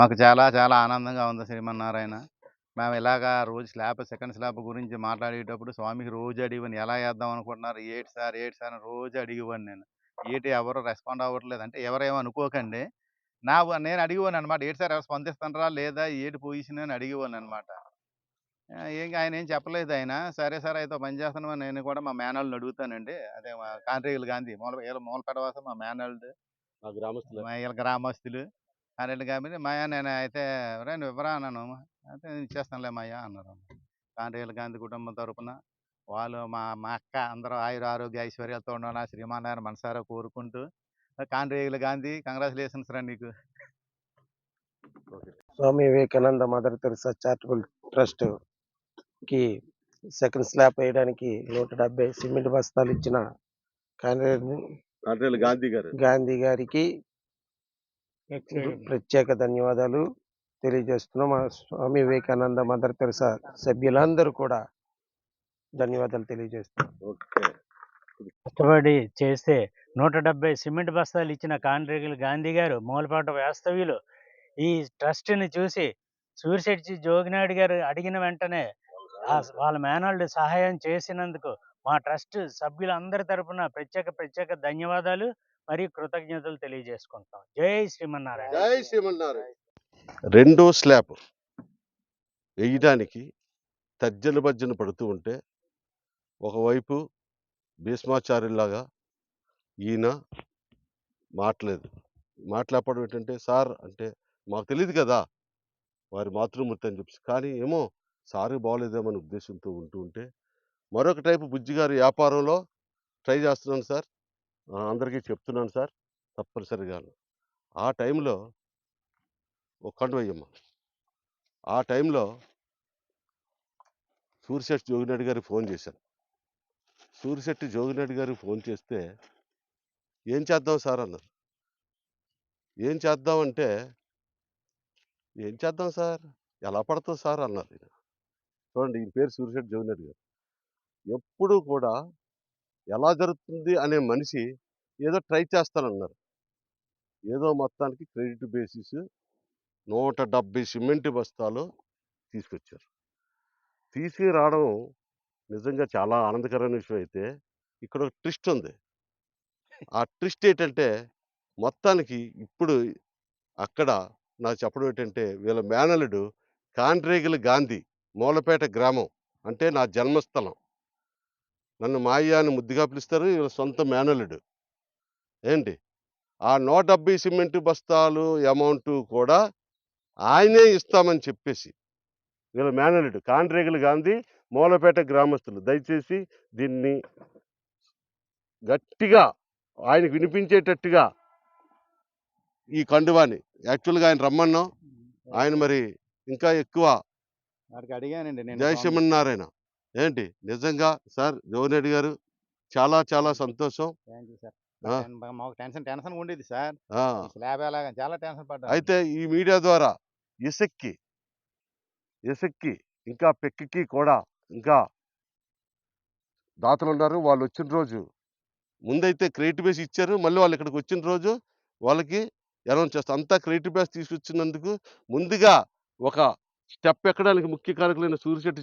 మాకు చాలా చాలా ఆనందంగా ఉంది శ్రీమన్నారాయణ. మేము ఇలాగా రోజు స్లాబ్ సెకండ్ స్లాబ్ గురించి మాట్లాడేటప్పుడు స్వామికి రోజు అడిగివని ఎలా వేద్దాం అనుకుంటున్నారు ఏటి సార్ ఏటి సార్ రోజు అడిగివ్వను నేను. ఏటి ఎవరు రెస్పాండ్ అవ్వట్లేదు. అంటే ఎవరేమో అనుకోకండి. నా నేను అడిగివ్వను అనమాట ఏటి సార్ ఎవరు స్పందిస్తుంటారా లేదా ఏటి పొజిషన్ అని అడిగివ్వను అనమాట ఏం ఆయన ఏం చెప్పలేదు ఆయన. సరే సార్ అయితే పని చేస్తాను నేను కూడా మా మేనల్ని అడుగుతానండి. అదే మా కాంట్రేగులు గాంధీ మూల వీళ్ళ మూలపేట వాసం మా మేనల్డ్. మా గ్రామస్తులు. మా వీళ్ళ గ్రామస్తులు అన్నట్టు కాబట్టి మాయా నేను అయితే "ఒరేయ్ నువ్వు ఇవ్వరా అన్నాను అయితే "నేను ఇచ్చేస్తానులే మాయా అన్నారు. కాంట్రేయుల గాంధీ కుటుంబం తరపున వాళ్ళు మా మా అక్క అందరూ ఆయుర ఆరోగ్య ఐశ్వర్యాలతో ఉండాలని ఆ శ్రీమానారాయణ మనసారా కోరుకుంటూ కాంట్రేయుల గాంధీ కంగ్రాచులేషన్స్ రా నీకు. Swami Vivekananda Mother Teresa charitable ట్రస్ట్కి second slab వేయడానికి నూట డెబ్బై సిమెంట్ బస్తాలు ఇచ్చిన కాంగ్రెస్ కాంట్రేలు గాంధీ గారు. గాంధీ గారికి ప్రత్యేక ధన్యవాదాలు తెలియజేస్తున్నాం. మా స్వామి వివేకానంద మదర్ తెరిసా సభ్యులందరూ కూడా ధన్యవాదాలు తెలియజేస్తున్నాం. ఓకే. కష్టపడి చేస్తే నూట డెబ్బై సిమెంట్ బస్తాలు ఇచ్చిన కాండ్రేగుల గాంధీ గారు మూలపాట వాస్తవ్యులు ఈ ట్రస్ట్ని చూసి సూర్యశెట్టి జోగినాయుడు గారు అడిగిన వెంటనే వాళ్ళ మేనల్డ్ సహాయం చేసినందుకు మా ట్రస్ట్ సభ్యులందరి తరపున ప్రత్యేక ప్రత్యేక ధన్యవాదాలు. మరియు కృతజ్ఞతలు తెలియజేసుకుంటాం జై శ్రీమన్నారాయణ జై శ్రీమన్నారు రెండో స్లాబ్ వేయడానికి తర్జన భర్జన పడుతూ ఉంటే ఒకవైపు భీష్మాచార్యులాగా ఈయన మాట్లేదు. మాట్లాడడం ఏంటంటే సార్ అంటే మాకు తెలియదు కదా వారి మాతృమూర్తి అని చెప్పి కానీ ఏమో సారు బాగోలేదేమో అనే ఉద్దేశంతో ఉంటూ ఉంటే మరొక టైపు బుజ్జి గారి వ్యాపారంలో ట్రై చేస్తున్నాను సార్. అందరికీ చెప్తున్నాను సార్ తప్పనిసరిగా ఆ టైంలో ఒక కండువయ్యమ్మ ఆ టైంలో సూర్యశెట్టి జోగినాయుడు గారికి ఫోన్ చేశాను. సూర్యశెట్టి జోగినాయుడు గారికి ఫోన్ చేస్తే ఏం చేద్దాం సార్ అన్నారు. ఏం చేద్దాం అంటే ఏం చేద్దాం సార్? ఎలా పడుతుంది సార్ అన్నారు చూడండి ఈయన పేరు సూర్యశెట్టి జోగినాయుడు గారు. ఎప్పుడూ కూడా ఎలా జరుగుతుంది అనే మనిషి ఏదో ట్రై చేస్తానన్నారు. ఏదో మొత్తానికి క్రెడిట్ బేసిస్ నూట డెబ్బై సిమెంట్ బస్తాలు తీసుకొచ్చారు. తీసుకురావడం నిజంగా చాలా ఆనందకరమైన విషయం అయితే ఇక్కడ ఒక ట్విస్ట్ ఉంది. ఆ ట్విస్ట్ ఏంటంటే మొత్తానికి ఇప్పుడు అక్కడ నాకు చెప్పడం ఏంటంటే వీళ్ళ మేనలుడు కాండ్రేగుల గాంధీ మూలపేట గ్రామం అంటే నా జన్మస్థలం. నన్ను మాయ అని ముద్దుగా పిలుస్తారు. వీళ్ళ సొంత మేనలుడు ఏంటి? ఆ నూట డెబ్బై సిమెంట్ బస్తాలు అమౌంట్ కూడా ఆయనే ఇస్తామని చెప్పేసి వీళ్ళ మేనలుడు కాండ్రేగుల గాంధీ మూలపేట గ్రామస్తులు దయచేసి దీన్ని గట్టిగా ఆయనకు వినిపించేటట్టుగా ఈ కండువాని. యాక్చువల్గా ఆయన రమ్మన్నాం. ఆయన మరి ఇంకా ఎక్కువ జయశ్రీమన్నారాయణ ఏంటి? నిజంగా సార్ జోగిరెడ్డి గారు చాలా చాలా సంతోషం. మాకు టెన్షన్ టెన్షన్ ఉండేది సార్. స్లాబ్ ఎలాగా చాలా టెన్షన్ పడ్డా. అయితే ఈ మీడియా ద్వారా ఇసుక్కి ఇసుక్కి ఇంకా పెక్కికి కూడా ఇంకా దాతలు ఉన్నారు. వాళ్ళు వచ్చిన రోజు ముందైతే క్రియేటివ్ బేస్ ఇచ్చారు. మళ్ళీ వాళ్ళు ఇక్కడికి వచ్చిన రోజు వాళ్ళకి అనౌన్స్ చేస్తారు అంతా క్రియేటివ్ బేస్ తీసుకొచ్చినందుకు ముందుగా ఒక స్టెప్ ఎక్కడానికి ముఖ్య కారకులైన సూర్యశెట్టి